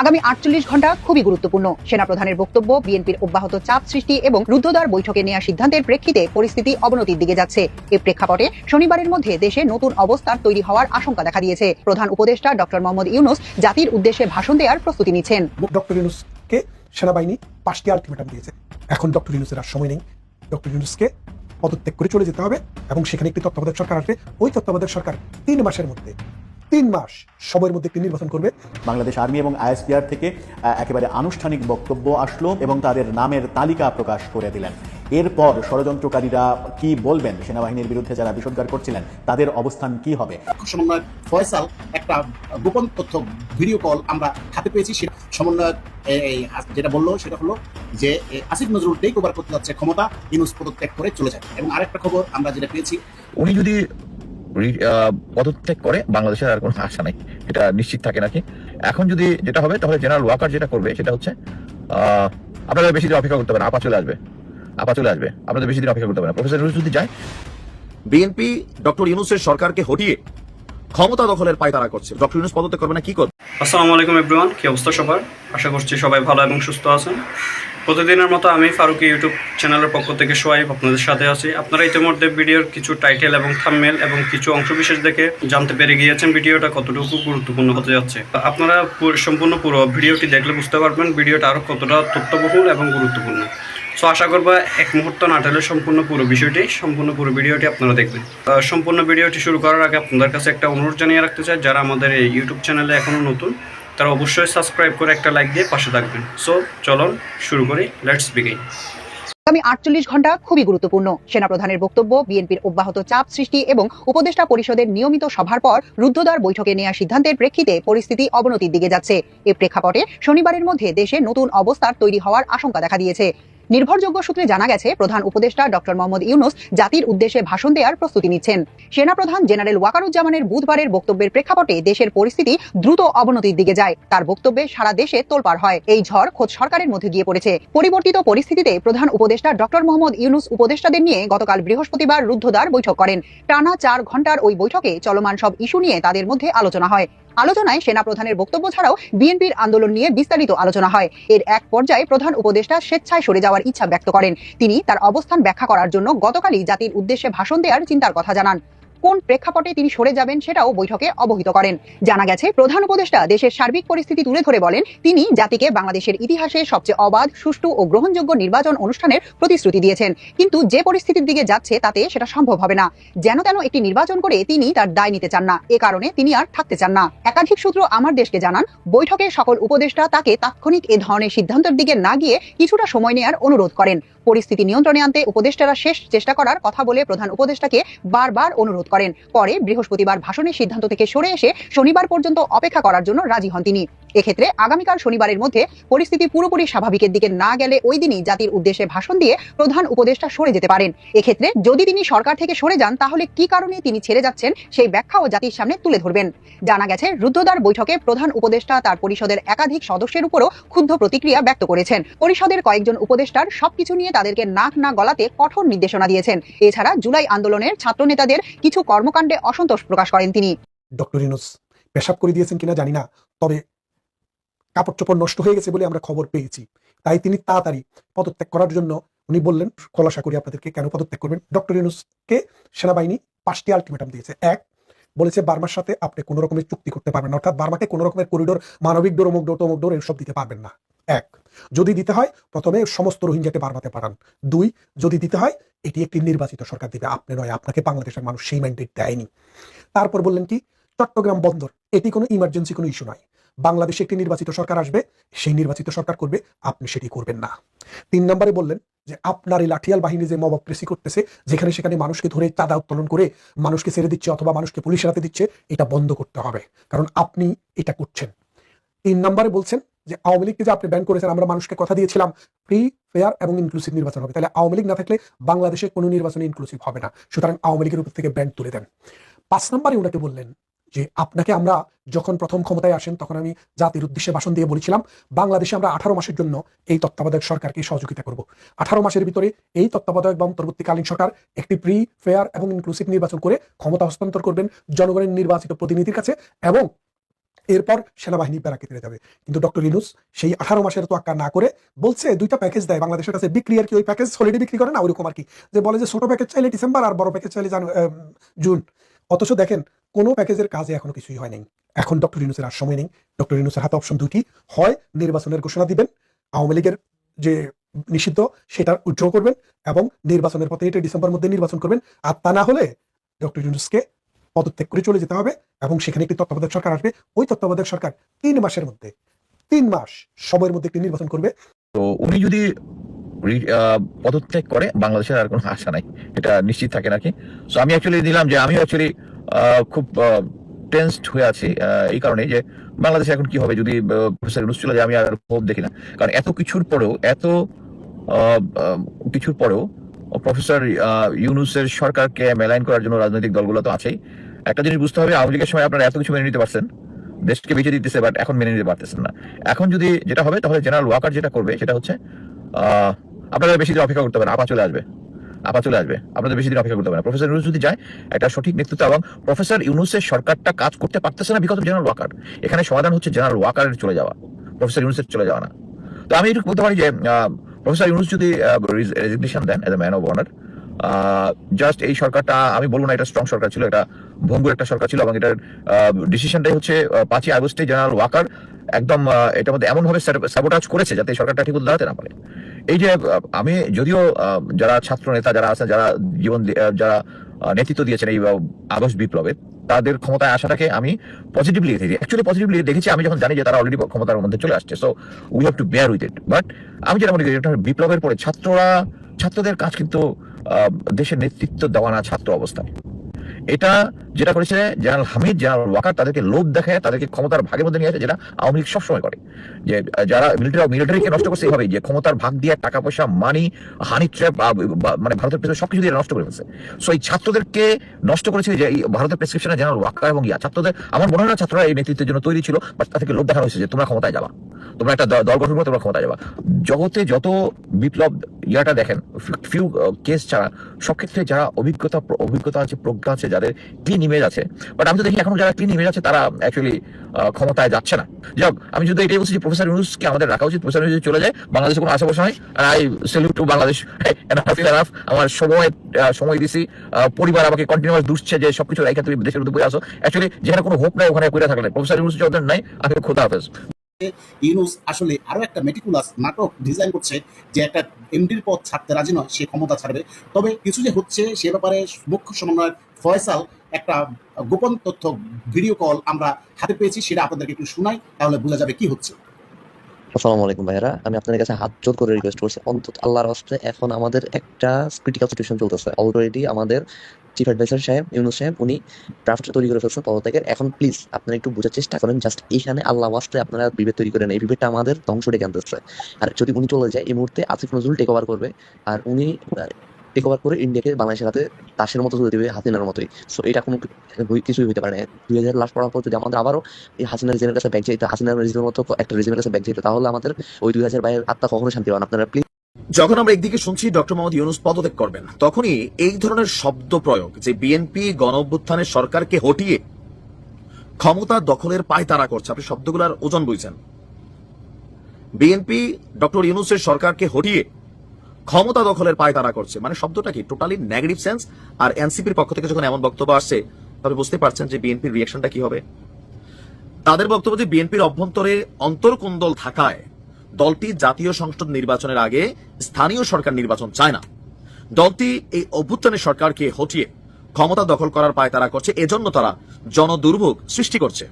আগামী আটচল্লিশ ঘণ্টা খুবই গুরুত্বপূর্ণ। সেনাপ্রধানের বক্তব্য, বিএনপির অব্যাহত চাপ সৃষ্টি এবং রুদ্ধদ্বার বৈঠকে নেওয়া সিদ্ধান্তের প্রেক্ষিতে পরিস্থিতি অবনতির দিকে যাচ্ছে। এ প্রেক্ষাপটে শনিবারের মধ্যে দেশে নতুন অবস্থার তৈরি হওয়ার আশঙ্কা দেখা দিয়েছে। প্রধান উপদেষ্টা ডক্টর মোহাম্মদ ইউনুস জাতির উদ্দেশ্যে ভাষণ দেওয়ার প্রস্তুতি নিচ্ছেন। ডক্টর ইউনুসকে সেনাবাহিনী পাঁচটি আলটিমেটাম দিয়েছে। এখন ডক্টর ইউনুসের আর সময় নেই। ডক্টর ইউনুসকে পদত্যাগ করে চলে যেতে হবে এবং সেখানে একটি তত্ত্বাবধায়ক সরকার আসবে। ওই তত্ত্বাবধায়ক সরকার তিন মাসের মধ্যে তিন মাস সময়ের মধ্যে একটি নির্বাচন করবে। বাংলাদেশ আর্মি এবং আইএসপিআর থেকে একেবারে আনুষ্ঠানিক বক্তব্য আসলো এবং তাদের নামের তালিকা প্রকাশ করে দিলেন। এরপর ষড়যন্ত্রকারীরা কি বলবেন? সেনাবাহিনীর বিরুদ্ধে যারা বিষোদ্গার করছিলেন তাদের অবস্থান কি হবে? সমন্বয়ক ফয়সাল একটা গোপন তথ্য ভিডিও কল আমরা হাতে পেয়েছি। সে সমন্বয়ক যেটা বলল সেটা হলো যে আসিফ নজরুল টেক ওভার করতে যাচ্ছে ক্ষমতা ইনুস পদত্যাগ করে চলে যাবে এবং আরেকটা খবর আমরা যেটা পেয়েছি উনি যদি পদত্যাগ করে বাংলাদেশের আর কোনো আশা নাই। এটা নিশ্চিত থাকে নাকি? এখন যদি যেটা হবে তাহলে জেনারেল ওয়াকার যেটা করবে সেটা হচ্ছে আহ, আপনাদের বেশি দিন অপেক্ষা করতে পারেন আপা চলে আসবে। আপা চলে আসবে। আপনাদের বেশি দিন অপেক্ষা করতে পারেন। প্রফেসর ইউনুস যদি যায় বিএনপি ডক্টর ইউনুসের সরকারকে হটিয়ে ক্ষমতা দখলের পায় তারা করছে। ডক্টর ইউনুস পদত্যাগ করবে না কি করবে? আসসালামু আলাইকুম এভরিওয়ান কি অবস্থা সবার? আশা করছি সবাই ভালো এবং সুস্থ আছেন। প্রতিদিনের মতো আমি ফারুকি ইউটিউব চ্যানেলের পক্ষ থেকে সোয়াইব আপনাদের সাথে আছি। আপনারা ইতিমধ্যে ভিডিওর কিছু টাইটেল এবং থামমেল এবং কিছু অংশবিশেষ দেখে জানতে পেরে গিয়েছেন ভিডিওটা কতটুকু গুরুত্বপূর্ণ হতে যাচ্ছে। আপনারা সম্পূর্ণ পুরো ভিডিওটি দেখলে বুঝতে পারবেন ভিডিওটা আরও কতটা তথ্যবহুল এবং গুরুত্বপূর্ণ। সো আশা করব এক মুহূর্ত না টেলে সম্পূর্ণ পুরো বিষয়টি, সম্পূর্ণ পুরো ভিডিওটি আপনারা দেখবেন। সম্পূর্ণ ভিডিওটি শুরু করার আগে আপনাদের কাছে একটা অনুরোধ জানিয়ে রাখতে চাই, যারা আমাদের এই ইউটিউব চ্যানেলে এখনও নতুন, তারা অবশ্যই সাবস্ক্রাইব করে একটা লাইক দিয়ে পাশে থাকবেন। সো চলুন শুরু করি লেটস বিগিন আগামী আটচল্লিশ ঘণ্টা খুবই গুরুত্বপূর্ণ। সেনাপ্রধানের বক্তব্য, বিএনপির অব্যাহত চাপ সৃষ্টি এবং উপদেষ্টা পরিষদের নিয়মিত সভার পর রুদ্ধদ্বার বৈঠকে নেওয়া সিদ্ধান্তের প্রেক্ষিতে পরিস্থিতি অবনতির দিকে যাচ্ছে। এ প্রেক্ষাপটে শনিবারের মধ্যে দেশে নতুন অবস্থার তৈরি হওয়ার আশঙ্কা দেখা দিয়েছে। নির্ভরযোগ্য সূত্রে জানা গেছে, প্রধান উপদেষ্টা ডক্টর মোহাম্মদ ইউনুস জাতির উদ্দেশ্যে ভাষণ দেওয়ার প্রস্তুতি নিচ্ছেন। সেনাপ্রধান জেনারেল ওয়াকারুজ্জামানের বুধবারের বক্তব্যের প্রেক্ষাপটে দেশের পরিস্থিতি দ্রুত অবনতির দিকে যায়। তার বক্তব্যে সারা দেশে তোলপাড় হয়। এই ঝড় খোদ সরকারের মধ্যে গিয়ে পড়েছে। পরিবর্তিত পরিস্থিতিতে প্রধান উপদেষ্টা ডক্টর মোহাম্মদ ইউনুস উপদেষ্টাদের নিয়ে গতকাল বৃহস্পতিবার রুদ্ধদ্বার বৈঠক করেন। টানা চার ঘণ্টার ওই বৈঠকে চলমান সব ইস্যু নিয়ে তাদের মধ্যে আলোচনা হয়। আলোচনায় সেনাপ্রধানের বক্তব্য ছাড়াও বিএনপির আন্দোলন নিয়ে বিস্তারিত আলোচনা হয়। এর এক পর্যায়ে প্রধান উপদেষ্টা স্বেচ্ছায় সরে যাওয়ার ইচ্ছা ব্যক্ত করেন। তিনি তার অবস্থান ব্যাখ্যা করার জন্য গতকালই জাতির উদ্দেশ্যে ভাষণ দেওয়ার চিন্তার কথা জানান। কোন প্রেক্ষাপটে তিনি সরে যাবেন সেটাও বৈঠকে অবহিত করেন। জানা গেছে, প্রধান উপদেষ্টা দেশের সার্বিক পরিস্থিতি তুলে ধরে বলেন, তিনি জাতিকে বাংলাদেশের ইতিহাসে সবচেয়ে অবাধ, সুষ্ঠু ও গ্রহণযোগ্য নির্বাচন অনুষ্ঠানের প্রতিশ্রুতি দিয়েছেন। কিন্তু যে পরিস্থিতির দিকে যাচ্ছে তাতে সেটা সম্ভব হবে না। যেন তেন একটি নির্বাচন করে তিনি তার দায় নিতে চান না। এ কারণে তিনি আর থাকতে চান না। একাধিক সূত্র আমার দেশকে জানান, বৈঠকে সকল উপদেষ্টা তাকে তাৎক্ষণিক এ ধরনের সিদ্ধান্তের দিকে না গিয়ে কিছুটা সময় নেওয়ার অনুরোধ করেন। পরিস্থিতি নিয়ন্ত্রণে আনতে উপদেষ্টারা শেষ চেষ্টা করার কথা বলে প্রধান উপদেষ্টাকে বারবার অনুরোধ করেন। পরে বৃহস্পতিবার ভাষণের সিদ্ধান্ত থেকে সরে এসে শনিবার পর্যন্ত অপেক্ষা করার জন্য রাজি হন তিনি। এক্ষেত্রে আগামীকাল শনিবারের মধ্যে পরিস্থিতি পুরোপুরি স্বাভাবিকের দিকে না গেলে ওই দিনই জাতির উদ্দেশ্যে ভাষণ দিয়ে প্রধান উপদেষ্টা সরে যেতে পারেন। এক্ষেত্রে যদি তিনি সরকার থেকে সরে যান, তাহলে কি কারণে তিনি ছেড়ে যাচ্ছেন সেই ব্যাখ্যাও জাতির সামনে তুলে ধরবেন। জানা গেছে, রুদ্ধদ্বার বৈঠকে প্রধান উপদেষ্টা তার পরিষদের একাধিক সদস্যের উপরও ক্ষুব্ধ প্রতিক্রিয়া ব্যক্ত করেছেন। পরিষদের কয়েকজন উপদেষ্টার সবকিছু নিয়ে তাদেরকে নাক না গলাতে কঠোর নির্দেশনা দিয়েছেন। এছাড়া জুলাই আন্দোলনের ছাত্র নেতাদের কিছু কর্মকাণ্ডে অসন্তোষ প্রকাশ করেন তিনি। ডক্টর ইউনুস, পেশাব করে দিয়েছেন কিনা জানি না, তবে কাপড় চোপড় নষ্ট হয়ে গেছে বলে আমরা খবর পেয়েছি। তাই তিনি তাড়াতাড়ি পদত্যাগ করার জন্য উনি বললেন, খোলাসা করি আপনাদেরকে, কেন পদত্যাগ করবেন? ডক্টর ইউনুসকে সেনাবাহিনী পাঁচটি আলটিমেটাম দিয়েছে। এক, বলেছে বার্মার সাথে আপনি কোনো রকমের চুক্তি করতে পারবেন না, অর্থাৎ বার্মাকে কোনো রকমের করিডোর মানবিক ডোর অমুক ডোর তমুক ডোর এসব দিতে পারবেন না। এক, যদি দিতে হয়, প্রথমে সমস্ত রোহিঙ্গাকে বার্মাতে পাঠান। দুই, যদি দিতে হয়, এটি একটি নির্বাচিত সরকার দিবে। আপনি নয়, আপনাকে বাংলাদেশের মানুষ সেই ম্যান্ডেট দেয়নি। তারপর বললেন কি, চট্টগ্রাম বন্দর, এটি কোনো ইমার্জেন্সি কোনো ইস্যু নয়। বাংলাদেশে একটি নির্বাচিত সরকার আসবে, সেই নির্বাচিত সরকার করবে, আপনি সেটি করবেন না। তিন নম্বরে বললেন যে, আপনার এই লাঠিয়াল বাহিনী যে মবক্রেসি করতেছে, যেখানে সেখানে মানুষকে ধরে চাঁদা উত্তোলন করে মানুষকে ছেড়ে দিচ্ছে অথবা মানুষকে পুলিশের হাতে দিচ্ছে, এটা বন্ধ করতে হবে। কারণ আপনি এটা করছেন। তিন নম্বরে বলছেন যে, আওয়ামী লীগকে যে আপনি ব্যান করেছেন, আমরা মানুষকে কথা দিয়েছিলাম ফ্রি ফেয়ার এবং ইনক্লুসিভ নির্বাচন হবে। তাহলে আওয়ামী লীগ না থাকলে বাংলাদেশে কোনো নির্বাচন ইনক্লুসিভ হবে না। সুতরাং আওয়ামী লীগের উপর থেকে ব্যান তুলে দেন। পাঁচ নম্বরে ওনাকে বললেন যে আপনাকে আমরা যখন প্রথম ক্ষমতায় আসেন, তখন আমি জাতির উদ্দেশ্যে ভাষণ দিয়ে বলেছিলাম, বাংলাদেশে আমরা আঠারো মাসের জন্য এই তত্ত্বাবধায়ক সরকারকে সহযোগিতা করব। আঠারো মাসের ভিতরে এই তত্ত্বাবধায়ক বা অন্তর্বর্তীকালীন সরকার একটি প্রি ফেয়ার এবং ইনক্লুসিভ নির্বাচন করে ক্ষমতা হস্তান্তর করবেন জনগণের নির্বাচিত প্রতিনিধির কাছে এবং এরপর সেনাবাহিনী ব্যারাকে ফিরে যাবে। কিন্তু ডক্টর ইনুস সেই আঠারো মাসের তো তোয়াক্কা না করে বলছে, দুইটা প্যাকেজ দেয়, বাংলাদেশের কাছে বিক্রি আর কি, ওই প্যাকেজ হলিডে বিক্রি করে না ওইরকম আর কি। যে বলে যে ছোট প্যাকেজ চাইলে ডিসেম্বর আর বড় প্যাকেজ চাইলে জুন। অথচ দেখেন কোনো প্যাকেজের কাজে এখনও কিছুই হয় নাই। এখন ডক্টর ইনুসের আর সময় নেই। ডক্টর ইনুসের হাতে অপশন দুটি হয় নির্বাচনের ঘোষণা দিবেন, আওয়ামী লীগের যে নিষিদ্ধ সেটা উইথড্র করবেন এবং নির্বাচনের পথে এটা ডিসেম্বর মধ্যে নির্বাচন করবেন। আর তা না হলে ডক্টর ইউনুসকে পদত্যাগ করে চলে যেতে হবে এবং সেখানে একটি তত্ত্বাবধায়ক সরকার আসবে। ওই তত্ত্বাবধায়ক সরকার তিন মাসের মধ্যে, তিন মাস সময়ের মধ্যে একটি নির্বাচন করবে। তো উনি যদি পদত্যাগ করে, বাংলাদেশের আর কোনো আশা নাই। এটা নিশ্চিত থাকে নাকি? সো আমি অ্যাকচুয়ালি দিলাম যে আমি অ্যাকচুয়ালি খুব টেন্সড হয়ে আছি এই কারণে যে বাংলাদেশে এখন কি হবে যদি চলে যায়, আমি আর হোপ দেখি না। কারণ এত কিছুর পরেও, এত কিছুর পরেও প্রফেসর ইউনুসের সরকারকে মেলাইন করার জন্য রাজনৈতিক দলগুলো তো আছেই। একটা জিনিস বুঝতে হবে, আওয়ামী লীগের সময় আপনারা এত কিছু মেনে নিতে পারছেন। দেশকে বেঁচে দিতেছে বাট এখন মেনে নিতে পারতেছেন না। এখন যদি যেটা হবে, তাহলে জেনারেল ওয়াকার যেটা করবে, সেটা হচ্ছে আপনারা বেশি দিন অপেক্ষা করতে পারেন, আপা চলে আসবে। আপা চলে আসবে। আপনাদের বেশি দিন অপেক্ষা করতে হবে না। প্রফেসর ইউনুস যদি যায়, একটা সঠিক নেতৃত্ব এবং প্রফেসর ইউনুসের সরকারটা কাজ করতে পারতেছে না বিকজ জেনারেল ওয়াকার এখানে সমাধান হচ্ছে জেনারেল ওয়াকারের চলে যাওয়া। প্রফেসর ইউনুসের চলে যাওয়া না। তো আমি একটু বলতে পারি যে প্রফেসর ইউনুস যদি resignation then as a man of honour just এই সরকারটা, আমি বলব না এটা স্ট্রং সরকার ছিল, এটা ভঙ্গুর একটা সরকার ছিল এবং এটার ডিসিশনটাই হচ্ছে পাঁচই আগস্টে জেনারেল ওয়াকার একদম এটার মধ্যে এমন ভাবে সাবোটাজ করেছে যাতে সরকারটা ঠিক দাঁড়াতে না পারে। এই যে আমি যদিও যারা ছাত্র নেতা, যারা আছেন, যারা জীবন যারা নেতৃত্ব দিয়েছেন এই আগস্ট বিপ্লবে, তাদের ক্ষমতায় আসাটাকে আমি পজিটিভলি দেখেছি। অ্যাকচুয়ালি পজিটিভলি দেখেছি, আমি যখন জানি যে তারা অলরেডি ক্ষমতার মধ্যে চলে আসছে so we have to bear with it but আমি যেটা মনে করি বিপ্লবের পরে ছাত্ররা, ছাত্রদের কাজ কিন্তু দেশের নেতৃত্ব দেওয়া না ছাত্র অবস্থায়। এটা যেটা করেছে জেনারেল হামিদ, জেনারেল ওয়াকার, তাদেরকে লোভ দেখায়, তাদেরকে ক্ষমতার ভাগের মধ্যে নিয়ে আসে, যেটা আওয়ামী লীগ সবসময় করে। যে যারা মিলিটারি মিলিটারিকে নষ্ট করছে এইভাবেই যে ক্ষমতার ভাগ দিয়ে টাকা, পয়সা মানি হানি ট্র্যাপ মানে ভারতের পেছনে সবকিছু দিয়ে নষ্ট করে ফেলছে। সো এই ছাত্রদেরকে নষ্ট করেছে যে ভারতের প্রেসক্রিপশনে জেনারেল ওয়াকার এবং ইয়া, ছাত্রদের আমার মনে হয় না ছাত্ররা এই নেতৃত্বের জন্য তৈরি ছিল বাট তাদেরকে লোভ দেখানো হয়েছে যে, তোমরা ক্ষমতায় যাবা। তোমরা একটা দল গঠন করে, তোমরা ক্ষমতায় যাবা। জগতে যত বিপ্লব ইয়াটা দেখেন, ফিউ কেস ছাড়া সব ক্ষেত্রে যারা অভিজ্ঞতা অভিজ্ঞতা আছে, প্রজ্ঞা আছে যাদের ক্লিন ইমেজ আছে। বাট আমি তো দেখি এখন যারা ক্লিন ইমেজ আছে, তারা অ্যাকচুয়ালি ক্ষমতায় যাচ্ছে না। যাক আমি যদি এটাই বলছি যে প্রফেসর ইউনুসকে আমাদের রাখা উচিত। প্রফেসর ইউনুস চলে যায়, বাংলাদেশে কোনো আশা বসা হয় I salute to Bangladesh enough। আমার সময় সময় দিছি। পরিবার আমাকে কন্টিনিউয়াস দুষছে যে সবকিছু রেখে তুমি দেশের মধ্যে বই আসো অ্যাকচুয়ালি যেখানে কোনো হোপ নাই, ওখানে করে থাকলে। প্রফেসর ইউনুস যদি নাই, আমি খোদা হাফেজ। ইউনুস আসলে আরও একটা মেটিকুলাস নাটক ডিজাইন করছে যে একটা এমডির পদ ছাড়তে রাজি নয়, সে ক্ষমতা ছাড়বে। তবে কিছু যে হচ্ছে সে ব্যাপারে মুখ্য সমন্বয়ক ফয়সাল একটা গোপন তথ্য ভিডিও কল আমরা হাতে পেয়েছি, সেটা আপনাদেরকে একটু শোনাই, তাহলে বোঝা যাবে কি হচ্ছে। আসসালামু আলাইকুম ভাইরা আমি আপনাদের কাছে হাত জোর করে রিকোয়েস্ট করছি। অন্তত আল্লাহর হস্তে এখন আমাদের একটা ক্রিটিক্যাল সিচুয়েশন চলতেছে। অলরেডি আমাদের চিফ অ্যাডভাইসার সাহেব ইউনুস সাহেব, উনি ড্রাফট তৈরি করে ফেলছেন পদত্যাগের। এখন প্লিজ আপনারা একটু বোঝার চেষ্টা করেন জাস্ট এইখানে আল্লাহ ওয়াস্তে আপনারা বিভেদ তৈরি করেন, এই বিভেদটা আমাদের ধ্বংস ডেকে আনতেছে আর যদি উনি চলে যায়, এই মুহূর্তে আসিফ নজরুল টেক ওভার করবে, আর উনি টেক ওভার করে ইন্ডিয়াকে বাংলাদেশের হাতে তাসের মতো তুলে দেবে, হাসিনার মতোই। সো এটা কোনো কিছুই হতে পারে না। দুই হাজার লাস্ট পড়ার পর যদি আমাদের আবারও এই হাসিনা রেজিমের কাছে ব্যাগ চাইতো হাসিনা রেজিমের মতো একটা রেজিমের কাছে ব্যাগ চাইতো, তাহলে আমাদের ওই দুই হাজার বাইরের আত্মা কখনো শান্তি পান আপনারা প্লিজ যখন আমরা একদিকে শুনছি ডক্টর মোহাম্মদ ইউনুস পদত্যাগ করবেন, তখনই এই ধরনের শব্দ প্রয়োগ, যে বিএনপি গণ অভ্যুত্থানের সরকারকে হটিয়ে ক্ষমতা দখলের পায়তারা করছে, আপনি শব্দগুলোর ওজন বুঝছেন। বিএনপি ডক্টর ইউনুসের সরকারকে হটিয়ে ক্ষমতা দখলের পায়তারা করছে মানে শব্দটা কি? টোটালি নেগেটিভ সেন্স আর এনসিপির পক্ষ থেকে যখন এমন বক্তব্য আসছে, তবে বুঝতে পারছেন যে বিএনপির রিয়াকশনটা কি হবে? তাদের বক্তব্য যে বিএনপির অভ্যন্তরে অন্তর্কুন্দল থাকায় দলটি জাতীয় সংসদ নির্বাচনের আগে স্থানীয় সরকার নির্বাচন চায় না। দলটি এই অভ্যুত্থানের সরকারকে হটিয়ে ক্ষমতা দখল করার পায় তারা করছে, এজন্য তারা জনদুর্ভোগ সৃষ্টি করছে।